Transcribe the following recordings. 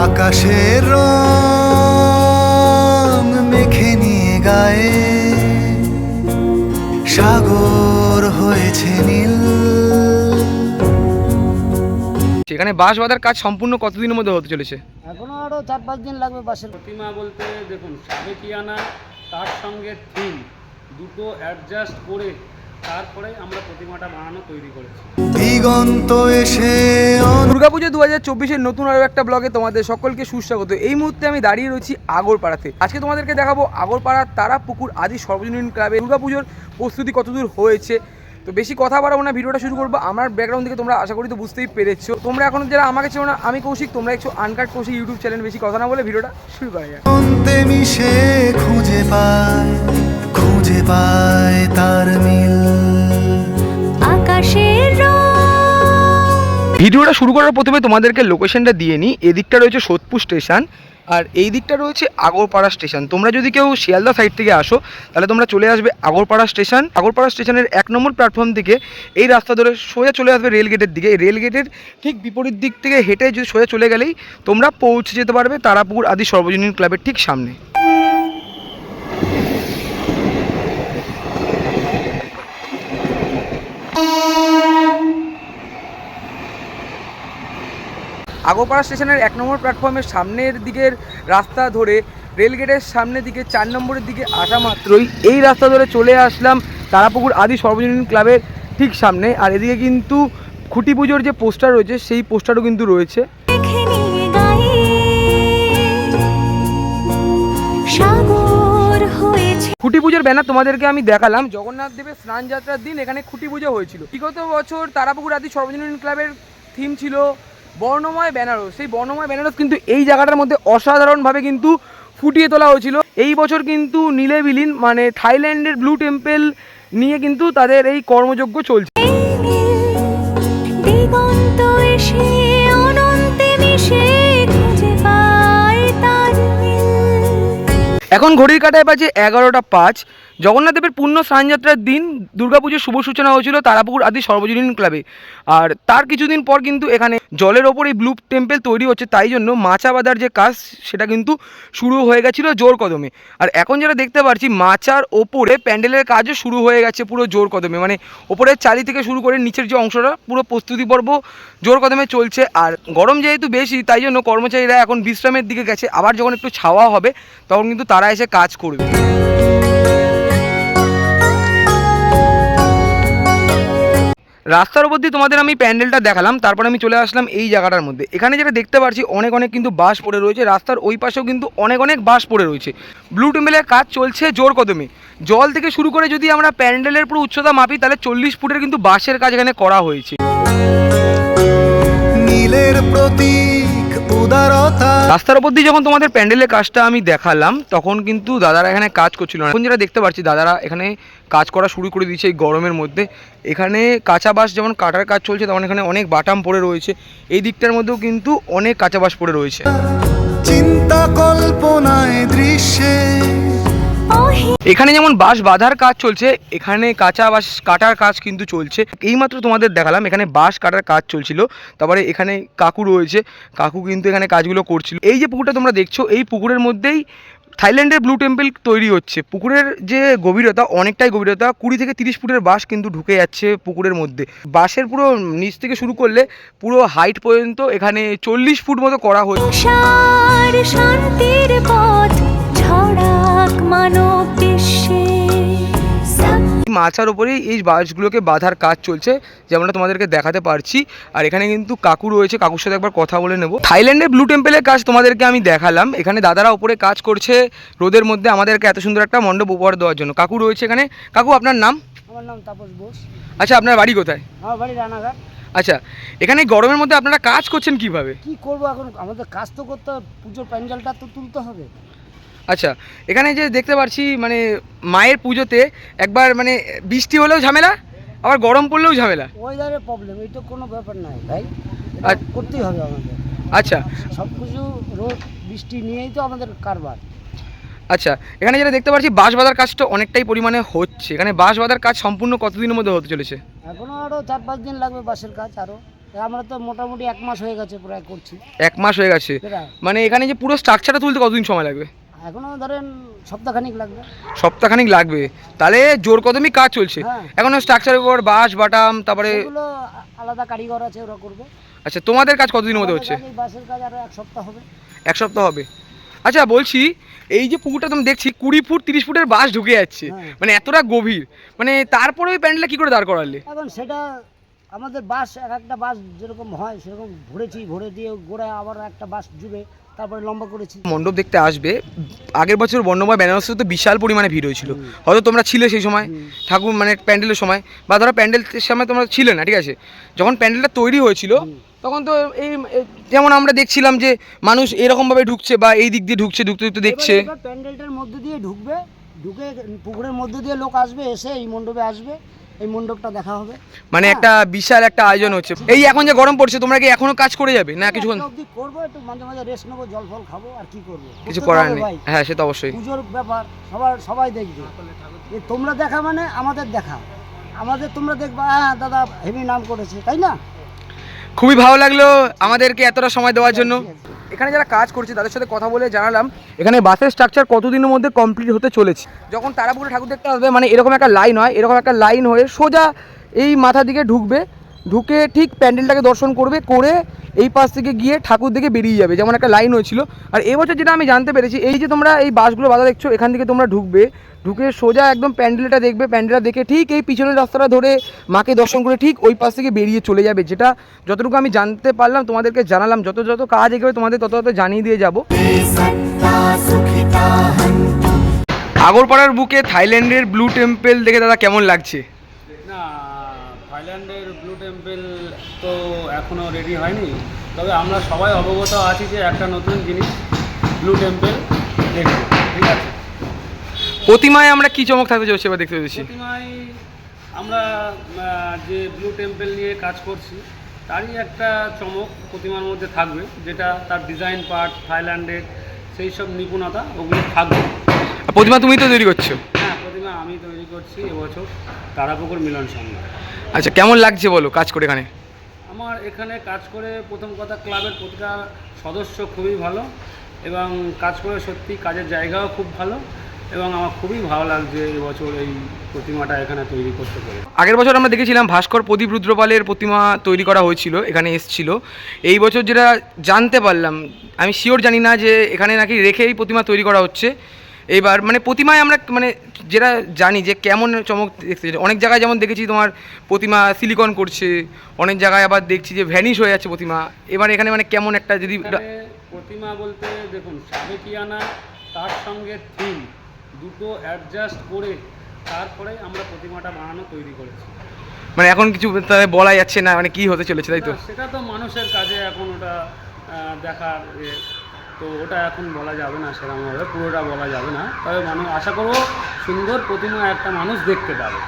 আকাশের রং মেখে নিয়ে গায়ে সাগর হয়েছে নীল। সেখানে বাঁশ বাঁধার কাজ সম্পূর্ণ কতদিনের মধ্যে হতে চলেছে? এখনও আরও চার পাঁচ দিন লাগবে বাসের প্রতিমা বলতে দেখুন সাবেকিয়ানা তার সঙ্গে থিম। দুটো অ্যাডজাস্ট করে তারপরে আমরা প্রতিমাটা বানানো তৈরি করেছি। দিগন্ত এসে দুর্গাপুজো দু হাজার চব্বিশের নতুন আরও একটা ব্লগে তোমাদের সকলকে সুস্বাগত। এই মুহূর্তে আমি দাঁড়িয়ে রয়েছি আগরপাড়াতে। আজকে তোমাদেরকে দেখাবো আগরপাড়ার তারাপুকুর আদি সর্বজনীন ক্লাবে। দুর্গাপুজোর প্রস্তুতি কতদূর হয়েছে? তো বেশি কথা বাড়াবো না ভিডিওটা শুরু করব। আমার ব্যাকগ্রাউন্ড থেকে তোমরা আশা করি তো বুঝতেই পেরেছ। তোমরা এখন যারা আমাকে চেনো না আমি কৌশিক তোমরা একটু আনকাট কৌশিক ইউটিউব চ্যানেল বেশি কথা না বলে ভিডিওটা শুরু করা যায় খুঁজে পায়। খুঁজে পায় তার মিল। আকাশের ভিডিওটা শুরু করার প্রথমে তোমাদেরকে লোকেশনটা দিয়ে নিই। এদিকটা রয়েছে সোদপুর স্টেশন আর এই দিকটা রয়েছে আগরপাড়া স্টেশন তোমরা যদি কেউ শিয়ালদা সাইড থেকে আসো তাহলে তোমরা চলে আসবে আগরপাড়া স্টেশন আগরপাড়া স্টেশনের এক নম্বর প্ল্যাটফর্ম থেকে এই রাস্তা ধরে সোজা চলে আসবে রেল গেটের দিকে। এই রেল গেটের ঠিক বিপরীত দিক থেকে হেঁটে যদি সোজা চলে গেলেই তোমরা পৌঁছে যেতে পারবে তারাপুর আদি সর্বজনীন ক্লাবের ঠিক সামনে। আগরপাড়া স্টেশনের এক নম্বর প্ল্যাটফর্মের সামনের দিকের রাস্তা ধরে রেলগেটের সামনের দিকে চার নম্বরের দিকে আসা মাত্রই এই রাস্তা ধরে চলে আসলাম তারাপুকুর আদি সর্বজনীন ক্লাবের ঠিক সামনে। আর এদিকে কিন্তু খুঁটি পুজোর যে পোস্টার রয়েছে সেই পোস্টারও কিন্তু রয়েছে। খুঁটি পুজোর ব্যানার তোমাদেরকে আমি দেখালাম। জগন্নাথ দেবের স্নান যাত্রার দিন এখানে খুঁটি পুজো হয়েছিল। বিগত বছর তারাপুকুর আদি সর্বজনীন ক্লাবের থিম ছিল বর্ণময় বেনারস। সেই বর্ণময় বেনারস কিন্তু এই জায়গাটার মধ্যে অসাধারণভাবে কিন্তু ফুটিয়ে তোলা হয়েছিল। এই বছর কিন্তু নীলে বিলীন মানে থাইল্যান্ডের ব্লু টেম্পল নিয়ে কিন্তু তাদের এই কর্মযজ্ঞ চলছে। এখন ঘড়ির কাটায় বাজে এগারোটা পাঁচ। জগন্নাথ দেবের পূর্ণ স্নানযাত্রার দিন দুর্গাপুজোর শুভ সূচনা হয়েছিল তারাপুকুর আদি সর্বজনীন ক্লাবে। আর তার কিছুদিন পর কিন্তু এখানে জলের ওপর এই ব্লু টেম্পল তৈরি হচ্ছে, তাই জন্য মাচা বাঁধার যে কাজ সেটা কিন্তু শুরু হয়ে গেছিল জোর কদমে। আর এখন যেটা দেখতে পাচ্ছি, মাচার ওপরে প্যান্ডেলের কাজও শুরু হয়ে গেছে পুরো জোর কদমে। মানে ওপরের চালি থেকে শুরু করে নিচের যে অংশটা, পুরো প্রস্তুতি পর্ব জোর কদমে চলছে। আর গরম যেহেতু বেশি, তাই জন্য কর্মচারীরা এখন বিশ্রামের দিকে গেছে। আবার যখন একটু ছাওয়া হবে, তখন কিন্তু তারা এসে কাজ করবে। রাস্তার উপর দিয়ে তোমাদের আমি প্যান্ডেলটা দেখালাম, তারপরে আমি চলে আসলাম এই জায়গাটার মধ্যে। এখানে যেটা দেখতে পাচ্ছি অনেক অনেক কিন্তু বাস পড়ে রয়েছে, রাস্তার ওই পাশেও কিন্তু অনেক অনেক বাস পড়ে রয়েছে। ব্লু টেম্পেলের কাজ চলছে জোর কদমে। জল থেকে শুরু করে যদি আমরা প্যান্ডেলের পুরো উচ্চতা মাপি, তাহলে চল্লিশ ফুটের কিন্তু বাসের কাজ এখানে করা হয়েছে। নীলের প্রতীক। উদারতা। রাস্তার উপর দিয়ে যখন তোমাদের প্যান্ডেলের কাজটা আমি দেখালাম তখন কিন্তু দাদারা এখানে কাজ করছিল না। এখন যেটা দেখতে পাচ্ছি দাদারা এখানে কাজ করা শুরু করে দিয়েছে এই গরমের মধ্যে। এখানে কাঁচা বাঁশ যেমন কাটার কাজ চলছে তেমন এখানে অনেক বাটাম পড়ে রয়েছে। এই দিকটার মধ্যেও কিন্তু অনেক কাঁচা বাঁশ পড়ে রয়েছে। চিন্তা কল্পনায় দৃশ্যে এখানে যেমন বাঁশ বাঁধার কাজ চলছে, এখানে কাঁচা বাঁশ কাটার কাজ কিন্তু চলছে। এইমাত্র তোমাদের দেখালাম, এখানে বাঁশ কাটার কাজ চলছিল। তারপরে এখানে কাকু রয়েছে, কাকু কিন্তু এখানে কাজগুলো করছিল। এই যে পুকুরটা তোমরা দেখছ, এই পুকুরের মধ্যেই থাইল্যান্ডের ব্লু টেম্পল তৈরি হচ্ছে। পুকুরের যে গভীরতা, অনেকটাই গভীরতা, কুড়ি থেকে তিরিশ ফুটের বাঁশ কিন্তু ঢুকে যাচ্ছে পুকুরের মধ্যে। বাঁশের পুরো নিচ থেকে শুরু করলে পুরো হাইট পর্যন্ত এখানে চল্লিশ ফুট মতো করা ছড়াক মানব বিশ্বে মাচার ওপরেই এই বাসগুলোকে বাঁধার কাজ চলছে যেমনটা তোমাদেরকে দেখাতে পারছি। আর এখানে কিন্তু কাকু রয়েছে কাকুর সাথে একবার কথা বলে নেব। থাইল্যান্ডের ব্লু টেম্পেলের কাজ তোমাদেরকে আমি দেখালাম। এখানে দাদারা ওপরে কাজ করছে রোদের মধ্যে আমাদেরকে এত সুন্দর একটা মণ্ডপ উপহার দেওয়ার জন্য। কাকু রয়েছে এখানে। কাকু আপনার নাম? আমার নাম তাপস বোস। আচ্ছা আপনার বাড়ি কোথায়? আমার বাড়ি রানাঘাট। আচ্ছা এখানে গরমের মধ্যে আপনারা কাজ করছেন কীভাবে? কি করব এখন? আমাদের কাজ তো করতে হবে। পুজোর প্যান্ডেলটা তো তুলতে হবে। আচ্ছা এখানে যে দেখতে পাচ্ছি মানে মায়ের পুজোতে একবার মানে বৃষ্টি হলেও ঝামেলা আবার গরম পড়লেও ঝামেলা। ওয়েদারের প্রবলেম এটা কোনো ব্যাপার নাই ভাই। এটা আচ্ছা। করতেই হবে আমাদের। আচ্ছা। সব কিছু রোদ বৃষ্টি নিয়েই তো আমাদের কারবার। আচ্ছা এখানে যেটা দেখতে পাচ্ছি বাঁশ বাঁধার কাজটা অনেকটাই পরিমাণে হচ্ছে। এখানে বাঁশ বাঁধার কাজ সম্পূর্ণ কতদিনের মধ্যে হতে চলেছে? এখনও আরও চার পাঁচ দিন লাগবে বাসের কাজ আরও। আমরা তো মোটামুটি এক মাস হয়ে গেছে প্রায় করছি। এক মাস হয়ে গেছে। মানে এখানে যে পুরো স্ট্রাকচারটা তুলতে কতদিন সময় লাগবে? এখনও ধরেন সপ্তাহখানিক লাগবে। সপ্তাহখানিক লাগবে। তাহলে জোর কদমই কাজ চলছে। হ্যাঁ। এখনও স্ট্রাকচারের উপর বাঁশ বাটাম তারপরে এগুলো আলাদা কারিগর আছে ওরা করবে। আচ্ছা তোমাদের কাজ কতদিনের মধ্যে হচ্ছে? আমাদের কাজ এই বাসের কাজ আরও এক সপ্তাহ হবে। এক সপ্তাহ হবে। আচ্ছা বলছি এই যে পুকুরটা তুমি দেখছি কুড়ি ফুট তিরিশ ফুটের বাঁশ ঢুকে যাচ্ছে। হ্যাঁ। মানে এতটা গভীর। মানে তারপরে ওই প্যান্ডেলটা কি করে দাঁড় করালে? এখন সেটা আমাদের বাস এক একটা বাস যেরকম হয় সেরকম ভরেছি ভরে দিয়ে গোড়ায় আবার একটা বাস জুড়ে। তারপরে লম্বা করেছি। মণ্ডপ দেখতে আসবে। আগের বছর বর্ণময় বেনারসে তো বিশাল পরিমাণে ভিড় হয়েছিল। হয়তো তোমরা ছিলে সেই সময় ঠাকুর মানে প্যান্ডেলের সময় বা ধরো প্যান্ডেলের সময় তোমরা ছিলে না ঠিক আছে? যখন প্যান্ডেলটা তৈরি হয়েছিল তখন তো এই যেমন আমরা দেখছিলাম যে মানুষ এরকমভাবে ঢুকছে বা এই দিক দিয়ে ঢুকছে ঢুকতে ঢুকতে দেখছে। প্যান্ডেলটার মধ্যে দিয়ে ঢুকবে ঢুকে পুকুরের মধ্যে দিয়ে লোক আসবে এসে এই মণ্ডপে আসবে। এই মণ্ডপটা দেখা হবে। মানে একটা বিশাল একটা আয়োজন হচ্ছে। এই এখন যে গরম পড়ছে তোমরা কি এখনও কাজ করে যাবে না কিছুক্ষণ? অবধি করব একটু মাঝে মাঝে রেস্ট নেব জল ফল খাব আর কি করব? কিছু করার নেই। হ্যাঁ সে তো অবশ্যই। পুজোর ব্যাপার সবার সবাই দেখবে। এ তোমরা দেখা মানে আমাদের দেখা। আমাদের তোমরা দেখবা হ্যাঁ দাদা হেভি নাম করেছে তাই না? খুবই ভালো লাগল আমাদেরকে এতটা সময় দেওয়ার জন্য। এখানে যারা কাজ করছে, তাদের সাথে কথা বলে জানালাম, এখানে বাসের স্ট্রাকচার কতদিনের মধ্যে কমপ্লিট হতে চলেছে। যখন তারাপুরে ঠাকুর দেখতে আসবে মানে এরকম একটা লাইন হয়, এরকম একটা লাইন হয়ে সোজা এই মাথা দিকে ঢুকবে। ঢুকে ঠিক প্যান্ডেলটাকে দর্শন করবে, করে এই পাশ থেকে গিয়ে ঠাকুর দিকে বেরিয়ে যাবে, যেমন একটা লাইন হয়েছিল। আর এবছর যেটা আমি জানতে পেরেছি, এই যে তোমরা এই বাসগুলো বাধা দেখছ, এখান থেকে তোমরা ঢুকবে, ঢুকে সোজা একদম প্যান্ডেলটা দেখবে, প্যান্ডেলটা দেখে ঠিক এই পিছনের রাস্তাটা ধরে মাকে দর্শন করে ঠিক ওই পাশ থেকে বেরিয়ে চলে যাবে, যেটা যতটুকু আমি জানতে পারলাম, তোমাদেরকে জানালাম, যত যত কাজ এগোবে তোমাদের তত তত জানিয়ে দিয়ে যাব। আগরপাড়ার বুকে থাইল্যান্ডের ব্লু টেম্পল দেখে দাদা কেমন লাগছে? ব্লু টেম্পল তো এখনও রেডি হয়নি। তবে আমরা সবাই অবগত আছি যে একটা নতুন জিনিস ব্লু টেম্পল দেখব। ঠিক আছে? প্রতিমায় আমরা কি চমক থাকতে চলছে এবার দেখতে পেয়েছি। প্রতিমায় আমরা যে ব্লু টেম্পল নিয়ে কাজ করছি তারই একটা চমক প্রতিমার মধ্যে থাকবে যেটা তার ডিজাইন পার্ট থাইল্যান্ডের সেই সব নিপুণতা ওগুলো থাকবে। প্রতিমা তুমি তো তৈরি করছ। হ্যাঁ প্রতিমা আমি তৈরি করছি এবছর তারাপুকুর মিলন সংঘ। আচ্ছা কেমন লাগছে বলো কাজ করে এখানে? আমার এখানে কাজ করে প্রথম কথা ক্লাবের প্রতিটা সদস্য খুবই ভালো এবং কাজ করে সত্যি কাজের জায়গাও খুব ভালো এবং আমার খুবই ভালো লাগছে এবছর এই প্রতিমাটা এখানে তৈরি করতে পেরে। আগের বছর আমরা দেখেছিলাম ভাস্কর প্রদীপ রুদ্রপালের প্রতিমা তৈরি করা হয়েছিল এখানে এসছিল। এই বছর যেটা জানতে পারলাম আমি শিওর জানি না যে এখানে নাকি রেখেই প্রতিমা তৈরি করা হচ্ছে। এইবার মানে প্রতিমায় আমরা মানে যেটা জানি যে কেমন চমক দেখতে অনেক জায়গায় যেমন দেখেছি তোমার প্রতিমা সিলিকন করছে অনেক জায়গায় আবার দেখছি যে ভ্যানিশ হয়ে যাচ্ছে প্রতিমা এবার এখানে মানে কেমন একটা যদি প্রতিমা বলতে দেখুন সাবেকিয়ানা তার সঙ্গে থিম দুটো অ্যাডজাস্ট করে তারপরে আমরা প্রতিমাটা বানানো তৈরি করেছি। মানে এখন কিছু বলা যাচ্ছে না মানে কি হতে চলেছে তাই তো? সেটা তো মানুষের কাজে এখন ওটা দেখার তো ওটা এখন বলা যাবে না সেরকমভাবে পুরোটা বলা যাবে না। তবে মানুষ আশা করব সুন্দর প্রতিমা একটা মানুষ দেখতে পাবে।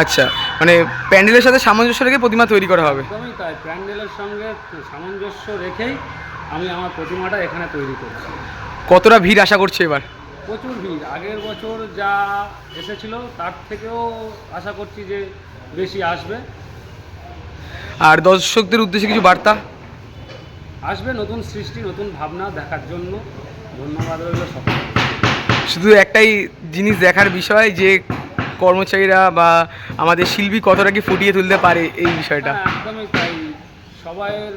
আচ্ছা মানে প্যান্ডেলের সাথে সামঞ্জস্য রেখে প্রতিমা তৈরি করা হবে? একদমই তাই প্যান্ডেলের সঙ্গে সামঞ্জস্য রেখেই আমি আমার প্রতিমাটা এখানে তৈরি করছি। কতটা ভিড় আশা করছে এবার? প্রচুর ভিড়। আগের বছর যা এসেছিল তার থেকেও আশা করছি যে বেশি আসবে। আর দর্শকদের উদ্দেশ্যে কিছু বার্তা? আসবে নতুন সৃষ্টি নতুন ভাবনা দেখার জন্য। ধন্যবাদ রইল সকলকে। শুধু একটাই জিনিস দেখার বিষয় যে কর্মচারীরা বা আমাদের শিল্পী কতটা কি ফুটিয়ে তুলতে পারে এই বিষয়টা। হ্যাঁ, একদমই তাই। সবাইয়ের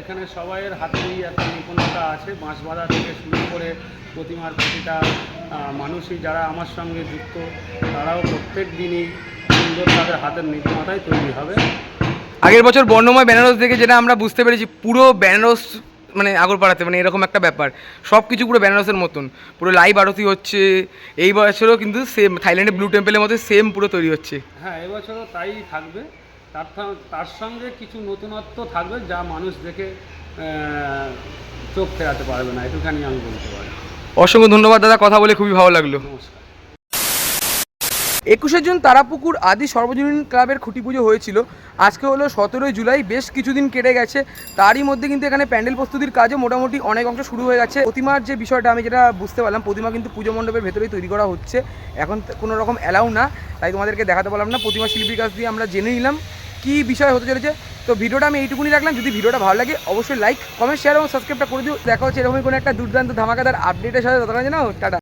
এখানে সবাইয়ের হাতেই একটা নিপুণতা আছে। বাঁশ বাঁধা থেকে শুরু করে প্রতিমার প্রতিটা মানুষই যারা আমার সঙ্গে যুক্ত তারাও প্রত্যেক দিনই সুন্দর তাদের হাতের নিপুণতায় তৈরি হবে। আগের বছর বর্ণময় বেনারস দেখে যেটা আমরা বুঝতে পেরেছি পুরো বেনারস মানে আগরপাড়াতে মানে এরকম একটা ব্যাপার। সব কিছু পুরো বেনারসের মতন। পুরো লাইভ আরতি হচ্ছে এই বছরও কিন্তু সেম থাইল্যান্ডের ব্লু টেম্পলের মধ্যে সেম পুরো তৈরি হচ্ছে। হ্যাঁ এবছরও তাই থাকবে। তার তার সঙ্গে কিছু নতুনত্ব থাকবে যা মানুষ দেখে চোখ ফেরাতে পারবে না। এটুখানি আমি বলতে পারি। অসংখ্য ধন্যবাদ দাদা। কথা বলে খুবই ভালো লাগল। নমস্কার। একুশে জুন তারাপুকুর আদি সর্বজনীন ক্লাবের খুঁটি পুজো হয়েছিল। আজকে হলো সতেরোই জুলাই, বেশ কিছুদিন কেটে গেছে। তারই মধ্যে কিন্তু এখানে প্যান্ডেল প্রস্তুতির কাজও মোটামুটি অনেক অংশ শুরু হয়ে গেছে। প্রতিমার যে বিষয়টা আমি যেটা বুঝতে পারলাম, প্রতিমা কিন্তু পুজো মণ্ডপের ভেতরেই তৈরি করা হচ্ছে। এখন কোনো রকম অ্যালাউ না, তাই তোমাদেরকে দেখাতে পারলাম না। প্রতিমা শিল্পীর কাছ দিয়ে আমরা জেনে নিলাম কি বিষয় হতে চলেছে। তো ভিডিওটা আমি এইটুকুনি রাখলাম। যদি ভিডিওটা ভালো লাগে, অবশ্যই লাইক কমেন্ট শেয়ার এবং সাবস্ক্রাইবটা করে দিও। দেখা হচ্ছে এরকমই কোনো একটা দুর্দান্ত ধামাকাদার আপডেটের সাথে। ততক্ষণ জানো টাটা।